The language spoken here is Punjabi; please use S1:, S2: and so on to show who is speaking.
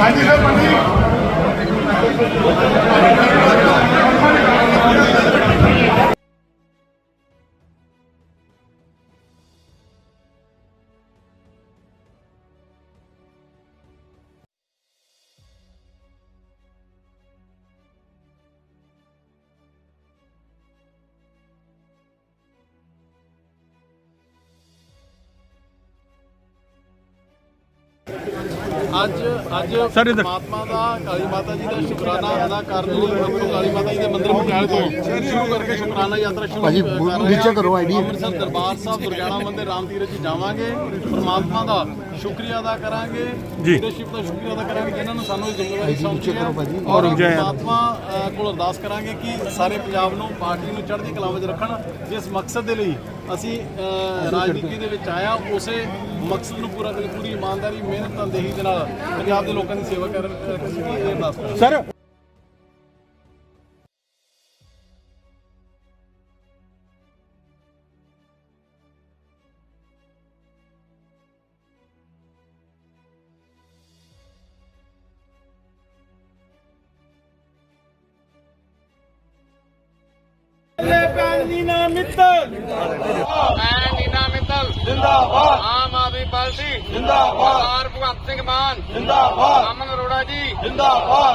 S1: ਹਾਂਜੀ ਸਰ। ਅੱਜ ਅੱਜ
S2: ਸਰ, ਇੱਧਰ।
S1: ਦਾ ਕਾਲੀ ਮਾਤਾ ਜੀ ਦਾ ਸ਼ੁਕਰਾਨਾ ਅਦਾ ਕਰਨ ਲਈ ਅੰਮ੍ਰਿਤਸਰ ਕਾਲੀ ਮਾਤਾ ਜੀ ਦੇ ਮੰਦਿਰ ਪਟਿਆਲੇ ਤੋਂ ਸ਼ੁਰੂ ਕਰਕੇ ਸ਼ੁਕਰਾਨਾ ਯਾਤਰਾ ਸ਼ੁਰੂ
S3: ਭਾਜੀ,
S1: ਕਰ ਰਹੇ ਹਾਂ।
S3: ਨੀਚੇ ਕਰੋ ID
S1: ਅੰਮ੍ਰਿਤਸਰ ਦਰਬਾਰ ਸਾਹਿਬ ਦੁਰਗਿਆਣਾ ਮੰਦਿਰ ਰਾਮ ਤੀਰਥ ਜੀ ਜਾਵਾਂਗੇ ਪਰਮਾਤਮਾ ਦਾ ਸ਼ੁਕਰੀਆ ਅਦਾ ਕਰਾਂਗੇ
S2: ਜੀ।
S1: ਲੀਡਰਸ਼ਿਪ ਦਾ ਸ਼ੁਕਰੀਆ ਅਦਾ ਕਰਾਂਗੇ ਜਿਨ੍ਹਾਂ ਨੇ ਸਾਨੂੰ ਇਹ ਜ਼ਿੰਮੇਵਾਰੀ ਸੌਂਪੀ ਹੈ। ਔਰ
S2: ਰੁਕ ਜਾਏ।
S1: ਪਰਮਾਤਮਾ ਕੋਲ ਅਰਦਾਸ ਕਰਾਂਗੇ ਕਿ ਸਾਰੇ ਪੰਜਾਬ ਨੂੰ ਪਾਰਟੀ ਨੂੰ ਚੜ੍ਹਦੀ ਕਲਾ ਵਿੱਚ ਰੱਖਣ ਜਿਸ ਮਕਸਦ ਦੇ ਲਈ ਅਸੀਂ ਰਾਜਨੀਤੀ ਦੇ ਵਿੱਚ ਆਇਆ ਉਸੇ ਮਕਸਦ ਨੂੰ ਪੂਰਾ ਕਰਨ ਪੂਰੀ ਇਮਾਨਦਾਰੀ ਮਿਹਨਤ ਤਨਦੇਹੀ ਦੇ ਨਾਲ ਪੰਜਾਬ ਦੇ ਲੋਕਾਂ ਦੀ ਸੇਵਾ ਕਰ ਕਰਨ ਦੀ ਇਹ ਅਰਦਾਸ ਕਰਾਂਗੇ
S2: ਸਰ।
S4: ਭੈਣ ਦੀ ਨਾ ਮਿੱਤਲ।
S5: ਮੈਂ ਨੀਨਾ ਮਿੱਤਲ।
S4: ਜਿੰਦਾਬਾਦ।
S5: आदमी
S4: पार्टी
S5: जिंदाबाद कुमार सिंह मान
S4: जिंदाबाद
S5: अमन अरोड़ा जी
S4: जिंदाबाद